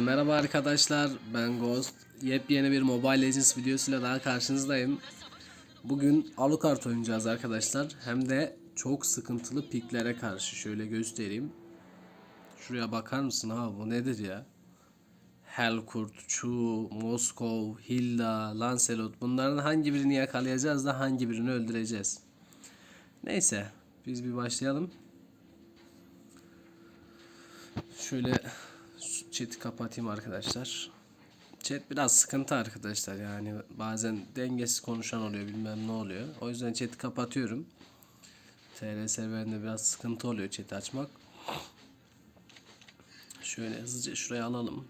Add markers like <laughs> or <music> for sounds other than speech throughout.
Merhaba arkadaşlar. Ben Ghost. Yepyeni bir Mobile Legends videosuyla daha karşınızdayım. Bugün Alucard oynayacağız arkadaşlar. Hem de çok sıkıntılı piklere karşı şöyle göstereyim. Şuraya bakar mısın ha bu nedir ya? Helkurt, Chu, Moskov, Hilda, Lancelot. Bunların hangi birini yakalayacağız da hangi birini öldüreceğiz? Neyse biz bir başlayalım. Şöyle chat'i kapatayım arkadaşlar. Chat biraz sıkıntı arkadaşlar yani bazen dengesiz konuşan oluyor bilmem ne oluyor. O yüzden chat'i kapatıyorum. TR serverinde biraz sıkıntı oluyor chat'i açmak. Şöyle hızlıca şuraya alalım.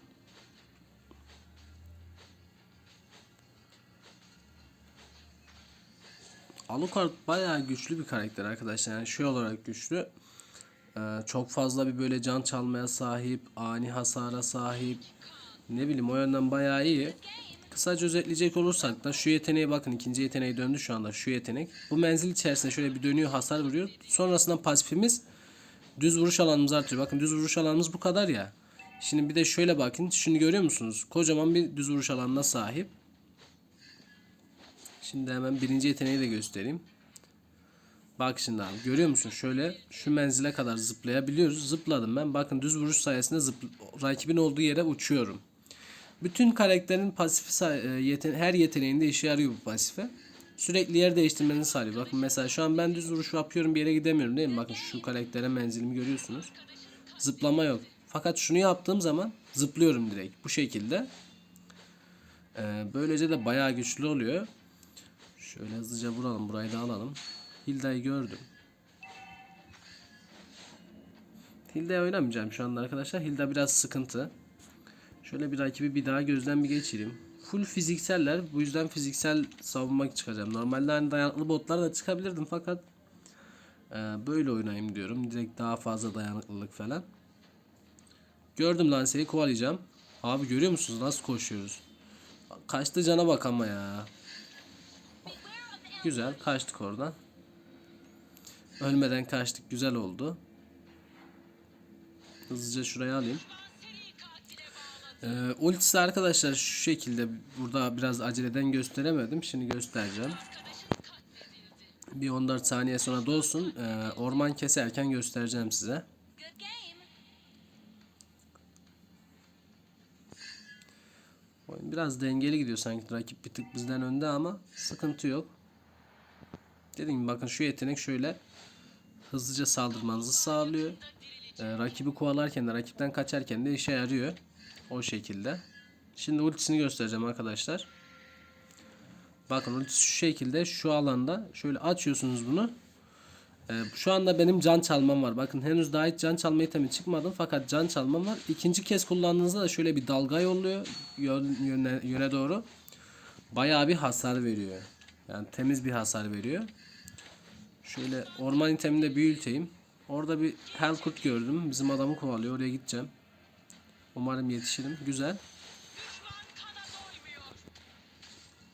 Alucard bayağı güçlü bir karakter arkadaşlar. Yani şey olarak güçlü. Ee, çok fazla bir böyle can çalmaya sahip, ani hasara sahip. Ne bileyim o yönden bayağı iyi. Kısaca özetleyecek olursak da şu yeteneğe bakın ikinci yeteneği döndü şu anda şu yetenek. Bu menzil içerisinde şöyle bir dönüyor hasar vuruyor. Sonrasında pasifimiz düz vuruş alanımız artıyor. Bakın düz vuruş alanımız bu kadar ya. Şimdi bir de şöyle bakın. Şunu görüyor musunuz? Kocaman bir düz vuruş alanına sahip. Şimdi hemen birinci yeteneği de göstereyim. Bak şimdi abi görüyor musun? Şöyle şu menzile kadar zıplayabiliyoruz. Zıpladım ben. Bakın düz vuruş sayesinde zıp rakibin olduğu yere uçuyorum. Bütün karakterin pasifi e, yeten her yeteneğinde işe yarıyor bu pasife. Sürekli yer değiştirmenizi sağlıyor. Bakın mesela şu an ben düz vuruş yapıyorum bir yere gidemiyorum değil mi? Bakın şu karaktere menzilimi görüyorsunuz. Zıplama yok. Fakat şunu yaptığım zaman zıplıyorum direkt. Bu şekilde. Ee, böylece de bayağı güçlü oluyor. Şöyle hızlıca vuralım. Burayı da alalım. Hilda'yı gördüm. Hilda'ya oynamayacağım şu anda arkadaşlar. Hilda biraz sıkıntı. Şöyle bir rakibi bir daha gözden bir geçireyim. Full fizikseller. Bu yüzden fiziksel savunmak çıkacağım. Normalde hani dayanıklı botlar da çıkabilirdim fakat e, böyle oynayayım diyorum. Direkt daha fazla dayanıklılık falan. Gördüm Lance'yi kovalayacağım. Abi görüyor musunuz nasıl koşuyoruz? Kaçtı cana bak ama ya. Güzel kaçtık oradan. Ölmeden kaçtık güzel oldu. Hızlıca şuraya alayım. Ee, ultisi arkadaşlar şu şekilde burada biraz aceleden gösteremedim. Şimdi göstereceğim. Bir 14 saniye sonra dolsun. Ee, orman keserken göstereceğim size. Oyun biraz dengeli gidiyor sanki rakip bir tık bizden önde ama sıkıntı yok. Dediğim gibi bakın şu yetenek şöyle hızlıca saldırmanızı sağlıyor. Ee, rakibi kovalarken de rakipten kaçarken de işe yarıyor. O şekilde. Şimdi ultisini göstereceğim arkadaşlar. Bakın ultisi şu şekilde şu alanda şöyle açıyorsunuz bunu. Ee, şu anda benim can çalmam var. Bakın henüz daha hiç can çalma itemi çıkmadı fakat can çalmam var. İkinci kez kullandığınızda da şöyle bir dalga yolluyor yön, yöne, yöne doğru. Bayağı bir hasar veriyor. Yani temiz bir hasar veriyor. Şöyle orman iteminde bir ülteyim. Orada bir Helkurt gördüm. Bizim adamı kovalıyor. Oraya gideceğim. Umarım yetişirim. Güzel.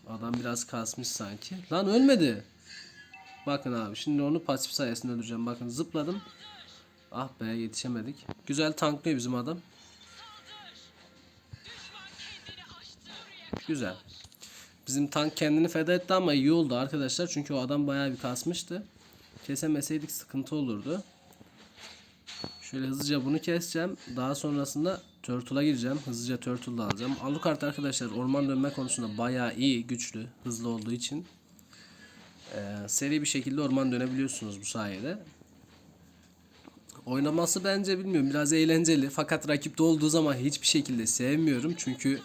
Adam biraz kasmış sanki. Lan ölmedi. Bakın abi şimdi onu pasif sayesinde öldüreceğim. Bakın zıpladım. Ah be yetişemedik. Güzel tanklıyor bizim adam. Güzel. Bizim tank kendini feda etti ama iyi oldu arkadaşlar. Çünkü o adam bayağı bir kasmıştı. Kesemeseydik sıkıntı olurdu. Şöyle hızlıca bunu keseceğim. Daha sonrasında Turtle'a gireceğim. Hızlıca Turtle'da alacağım. Alucard arkadaşlar orman dönme konusunda bayağı iyi, güçlü, hızlı olduğu için ee, seri bir şekilde orman dönebiliyorsunuz bu sayede. Oynaması bence bilmiyorum biraz eğlenceli fakat rakipte olduğu zaman hiçbir şekilde sevmiyorum çünkü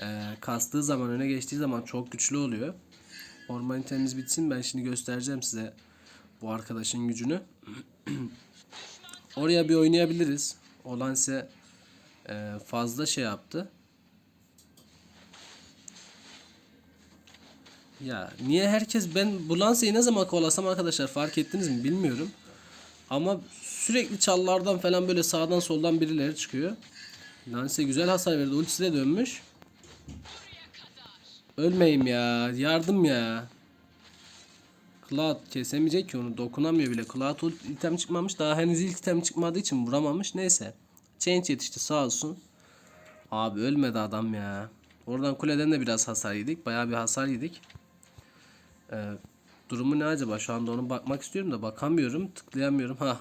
e, kastığı zaman öne geçtiği zaman çok güçlü oluyor. Orman temiz bitsin ben şimdi göstereceğim size bu arkadaşın gücünü. <clears throat> Oraya bir oynayabiliriz. Olan ise e, fazla şey yaptı. Ya niye herkes ben bu Lance'yi ne zaman kovalasam arkadaşlar fark ettiniz mi bilmiyorum. Ama sürekli çallardan falan böyle sağdan soldan birileri çıkıyor. Lance güzel hasar verdi. Ultisi de dönmüş. Ölmeyeyim ya. Yardım ya. Cloud kesemeyecek ki onu. Dokunamıyor bile. Cloud item çıkmamış. Daha henüz ilk item çıkmadığı için vuramamış. Neyse. Change yetişti sağ olsun. Abi ölmedi adam ya. Oradan kuleden de biraz hasar yedik. Bayağı bir hasar yedik. Ee, durumu ne acaba? Şu anda onu bakmak istiyorum da bakamıyorum. Tıklayamıyorum. Ha.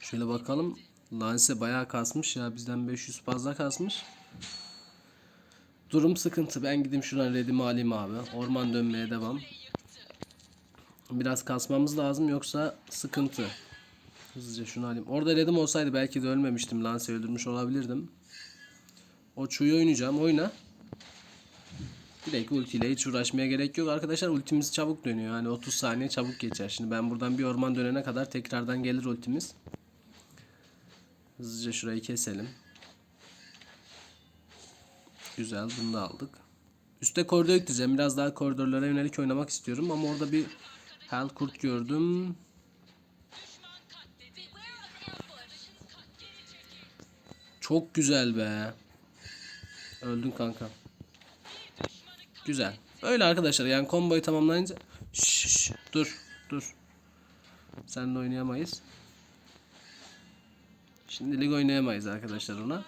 Şöyle bakalım. Lance bayağı kasmış ya. Bizden 500 fazla kasmış. Durum sıkıntı. Ben gideyim şuradan redimi alayım abi. Orman dönmeye devam. Biraz kasmamız lazım yoksa sıkıntı. Hızlıca şunu alayım. Orada redim olsaydı belki de ölmemiştim. Lance öldürmüş olabilirdim. O çuyu oynayacağım. Oyna. Direkt ultiyle hiç uğraşmaya gerek yok. Arkadaşlar ultimiz çabuk dönüyor. Yani 30 saniye çabuk geçer. Şimdi ben buradan bir orman dönene kadar tekrardan gelir ultimiz. Hızlıca şurayı keselim. Güzel bunu da aldık. Üste koridor yükleyeceğim. Biraz daha koridorlara yönelik oynamak istiyorum. Ama orada bir hell kurt gördüm. Çok güzel be. Öldün kanka. Güzel. Öyle arkadaşlar yani komboyu tamamlayınca Şşş, dur dur. Seninle oynayamayız. Şimdilik oynayamayız arkadaşlar ona.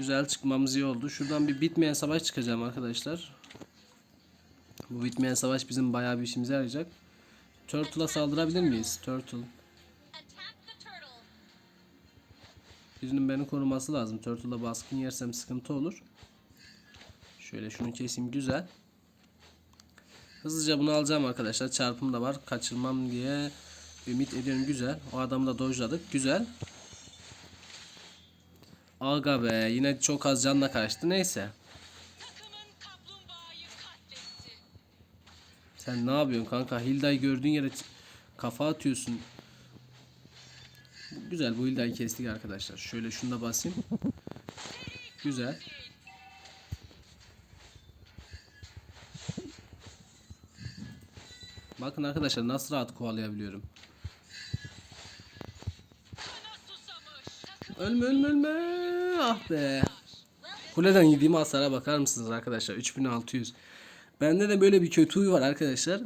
Güzel çıkmamız iyi oldu. Şuradan bir bitmeyen savaş çıkacağım arkadaşlar. Bu bitmeyen savaş bizim bayağı bir işimize yarayacak. Turtle'a saldırabilir miyiz? Turtle. Birinin beni koruması lazım. Turtle'a baskın yersem sıkıntı olur. Şöyle şunu keseyim güzel. Hızlıca bunu alacağım arkadaşlar. Çarpım da var. Kaçırmam diye ümit ediyorum. Güzel. O adamı da dojladık. Güzel. Aga be yine çok az canla kaçtı. Neyse. Sen ne yapıyorsun kanka? Hilda'yı gördüğün yere kafa atıyorsun. Güzel bu Hilda'yı kestik arkadaşlar. Şöyle şunu da basayım. Güzel. Bakın arkadaşlar nasıl rahat kovalayabiliyorum. Ölme ölme ölme. Ah be. Kuleden yediğim hasara bakar mısınız arkadaşlar? 3600. Bende de böyle bir kötü huy var arkadaşlar.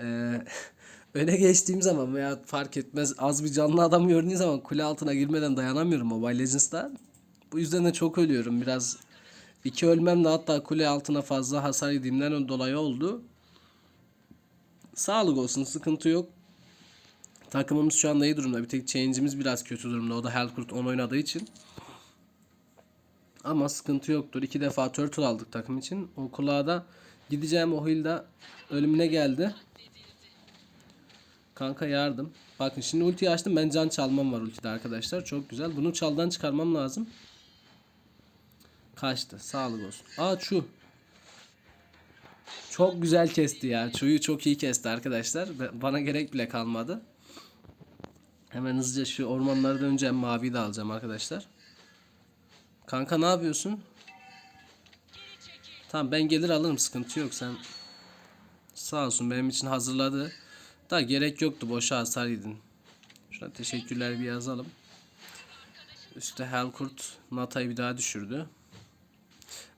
Ee, <laughs> öne geçtiğim zaman veya fark etmez az bir canlı adam gördüğüm zaman kule altına girmeden dayanamıyorum Mobile Legends'ta. Bu yüzden de çok ölüyorum. Biraz iki ölmem de hatta kule altına fazla hasar yediğimden dolayı oldu. Sağlık olsun sıkıntı yok. Takımımız şu anda iyi durumda. Bir tek change'imiz biraz kötü durumda. O da Hellkurt 10 oynadığı için. Ama sıkıntı yoktur. İki defa turtle aldık takım için. O kulağa da gideceğim o hilda ölümüne geldi. Kanka yardım. Bakın şimdi ultiyi açtım. Ben can çalmam var ultide arkadaşlar. Çok güzel. Bunu çaldan çıkarmam lazım. Kaçtı. Sağlık olsun. Aa şu. Çok güzel kesti ya. Çuyu çok iyi kesti arkadaşlar. Bana gerek bile kalmadı. Hemen hızlıca şu ormanları döneceğim. Maviyi de alacağım arkadaşlar. Kanka ne yapıyorsun? Tamam ben gelir alırım sıkıntı yok sen. Sağ olsun benim için hazırladı. Da gerek yoktu boşa hasar yedin. Şuna teşekkürler bir yazalım. Üste Helkurt Nata'yı bir daha düşürdü.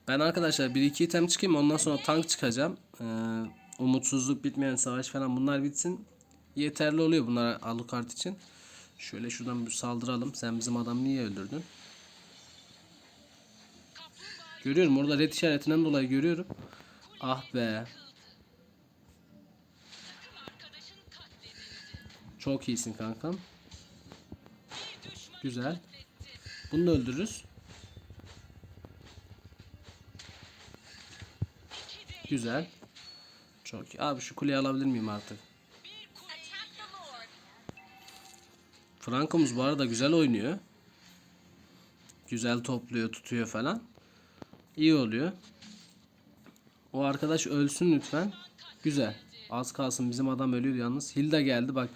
Ben arkadaşlar 1-2 item çıkayım ondan sonra tank çıkacağım. Ee, umutsuzluk bitmeyen savaş falan bunlar bitsin. Yeterli oluyor bunlar Alucard için. Şöyle şuradan bir saldıralım. Sen bizim adamı niye öldürdün? Görüyorum orada red işaretinden dolayı görüyorum. Ah be. Çok iyisin kankam. Güzel. Bunu da öldürürüz. Güzel. Çok iyi. Abi şu kuleyi alabilir miyim artık? Franco'muz bu arada güzel oynuyor. Güzel topluyor, tutuyor falan. İyi oluyor. O arkadaş ölsün lütfen. Güzel. Az kalsın bizim adam ölüyor yalnız. Hilda geldi bak.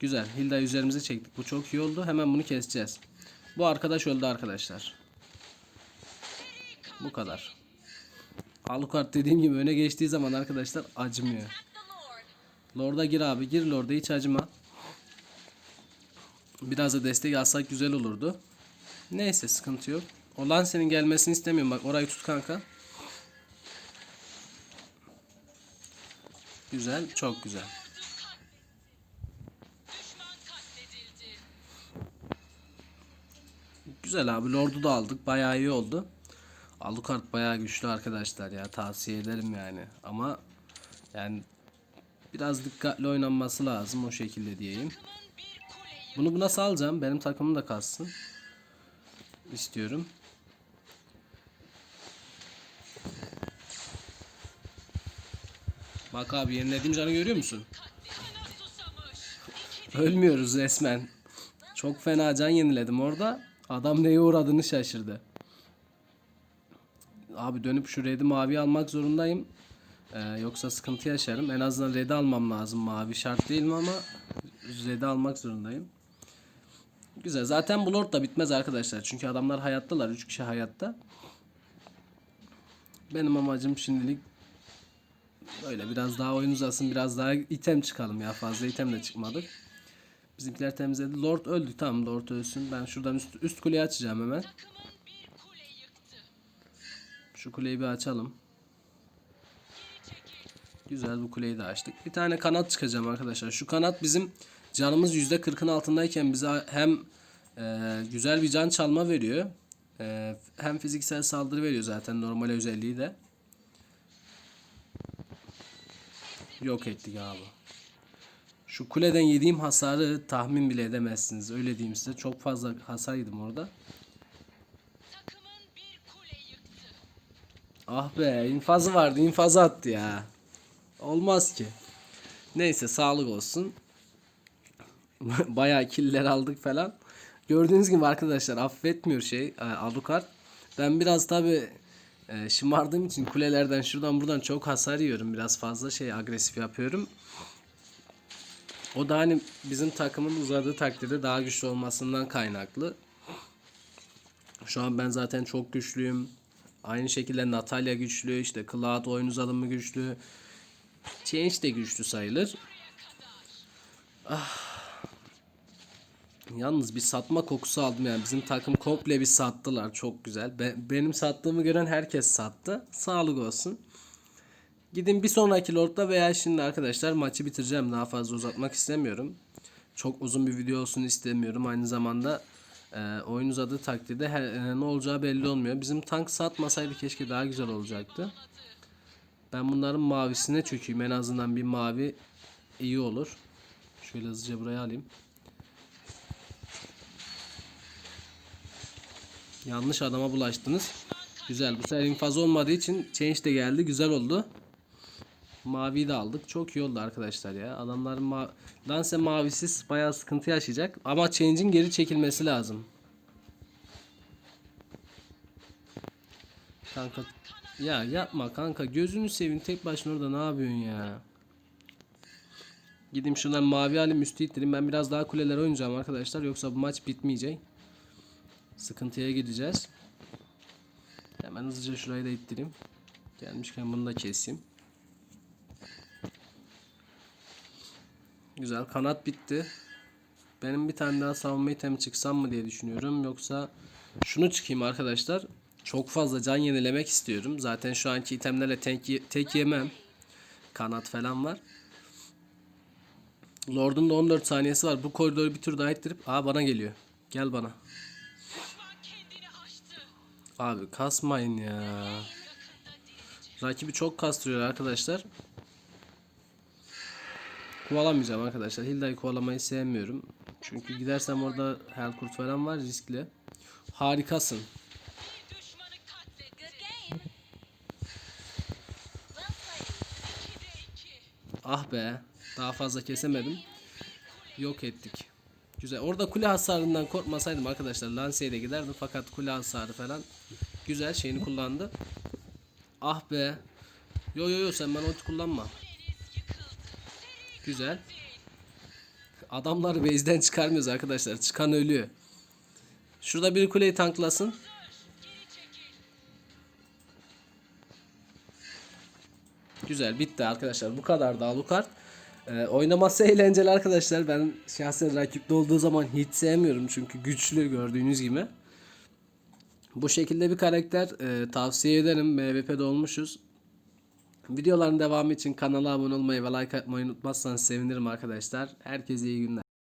Güzel. Hilda üzerimize çektik. Bu çok iyi oldu. Hemen bunu keseceğiz. Bu arkadaş öldü arkadaşlar. Bu kadar. Alucard dediğim gibi öne geçtiği zaman arkadaşlar acımıyor. Lord'a gir abi. Gir Lord'a hiç acıma. Biraz da destek alsak güzel olurdu. Neyse sıkıntı yok. Olan senin gelmesini istemiyorum. Bak orayı tut kanka. Güzel. Çok güzel. Güzel abi. Lord'u da aldık. Bayağı iyi oldu. Alucard bayağı güçlü arkadaşlar ya. Tavsiye ederim yani. Ama yani biraz dikkatli oynanması lazım o şekilde diyeyim. Bunu buna salacağım. Benim takımım da kalsın. İstiyorum. Bak abi yenilediğim canı görüyor musun? Ölmüyoruz resmen. Çok fena can yeniledim orada. Adam neye uğradığını şaşırdı. Abi dönüp şu red'i mavi almak zorundayım. Ee, yoksa sıkıntı yaşarım. En azından red'i almam lazım. Mavi şart değil mi ama red'i almak zorundayım. Güzel. Zaten bu lord da bitmez arkadaşlar. Çünkü adamlar hayattalar. 3 kişi hayatta. Benim amacım şimdilik böyle biraz daha oyun uzasın. Biraz daha item çıkalım ya. Fazla item de çıkmadık. Bizimkiler temizledi. Lord öldü. Tamam Lord ölsün. Ben şuradan üst, üst kuleyi açacağım hemen. Şu kuleyi bir açalım. Güzel bu kuleyi de açtık. Bir tane kanat çıkacağım arkadaşlar. Şu kanat bizim canımız %40'ın altındayken bize hem e, güzel bir can çalma veriyor. e, hem fiziksel saldırı veriyor zaten normal özelliği de. Yok ettik abi. Şu kuleden yediğim hasarı tahmin bile edemezsiniz. Öyle diyeyim size. Çok fazla hasar yedim orada. Ah be infazı vardı infazı attı ya. Olmaz ki. Neyse sağlık olsun. <laughs> Bayağı killer aldık falan. Gördüğünüz gibi arkadaşlar affetmiyor şey e, Alucard. Ben biraz tabi şımardığım için kulelerden şuradan buradan çok hasar yiyorum. Biraz fazla şey agresif yapıyorum. O da hani bizim takımın uzadığı takdirde daha güçlü olmasından kaynaklı. Şu an ben zaten çok güçlüyüm. Aynı şekilde Natalya güçlü, işte Cloud oyun uzadımı güçlü. Change de güçlü sayılır. Ah. Yalnız bir satma kokusu aldım yani. Bizim takım komple bir sattılar. Çok güzel. Be- benim sattığımı gören herkes sattı. Sağlık olsun. Gidin bir sonraki Lord'da veya şimdi arkadaşlar maçı bitireceğim. Daha fazla uzatmak istemiyorum. Çok uzun bir video olsun istemiyorum. Aynı zamanda e, oyun uzadığı takdirde her, e, ne olacağı belli olmuyor. Bizim tank satmasaydı keşke daha güzel olacaktı. Ben bunların mavisine çökeyim. En azından bir mavi iyi olur. Şöyle hızlıca buraya alayım. Yanlış adama bulaştınız. Güzel. Bu sefer infaz olmadığı için change de geldi. Güzel oldu. Maviyi de aldık. Çok iyi oldu arkadaşlar ya. Adamların ma Lance mavisiz bayağı sıkıntı yaşayacak. Ama change'in geri çekilmesi lazım. Kanka ya yapma kanka gözünü seveyim tek başına orada ne yapıyorsun ya? Gideyim şuradan mavi alayım üstü ittireyim. Ben biraz daha kuleler oynayacağım arkadaşlar. Yoksa bu maç bitmeyecek. Sıkıntıya gideceğiz. Hemen hızlıca şurayı da ittireyim. Gelmişken bunu da keseyim. Güzel kanat bitti. Benim bir tane daha savunma item çıksam mı diye düşünüyorum. Yoksa şunu çıkayım arkadaşlar. Çok fazla can yenilemek istiyorum. Zaten şu anki itemlerle tek, tek yemem. Kanat falan var. Lord'un da 14 saniyesi var. Bu koridoru bir tur daha ittirip aa bana geliyor. Gel bana. Abi kasmayın ya. Rakibi çok kastırıyor arkadaşlar. Kovalamayacağım arkadaşlar. Hilda'yı kovalamayı sevmiyorum. Çünkü gidersem orada Helkurt falan var riskli. Harikasın. Ah be. Daha fazla kesemedim. Yok ettik. Güzel. Orada kule hasarından korkmasaydım arkadaşlar Lance'ye de giderdim fakat kule hasarı falan güzel şeyini kullandı. Ah be. Yo yo yo sen bana ulti kullanma. Güzel. Adamları base'den çıkarmıyoruz arkadaşlar. Çıkan ölüyor. Şurada bir kuleyi tanklasın. Güzel bitti arkadaşlar. Bu kadar da Alucard. Ee, oynaması eğlenceli arkadaşlar. Ben şahsen rakipte olduğu zaman hiç sevmiyorum. Çünkü güçlü gördüğünüz gibi. Bu şekilde bir karakter e, tavsiye ederim. MVP'de olmuşuz. Videoların devamı için kanala abone olmayı ve like atmayı unutmazsanız sevinirim arkadaşlar. Herkese iyi günler.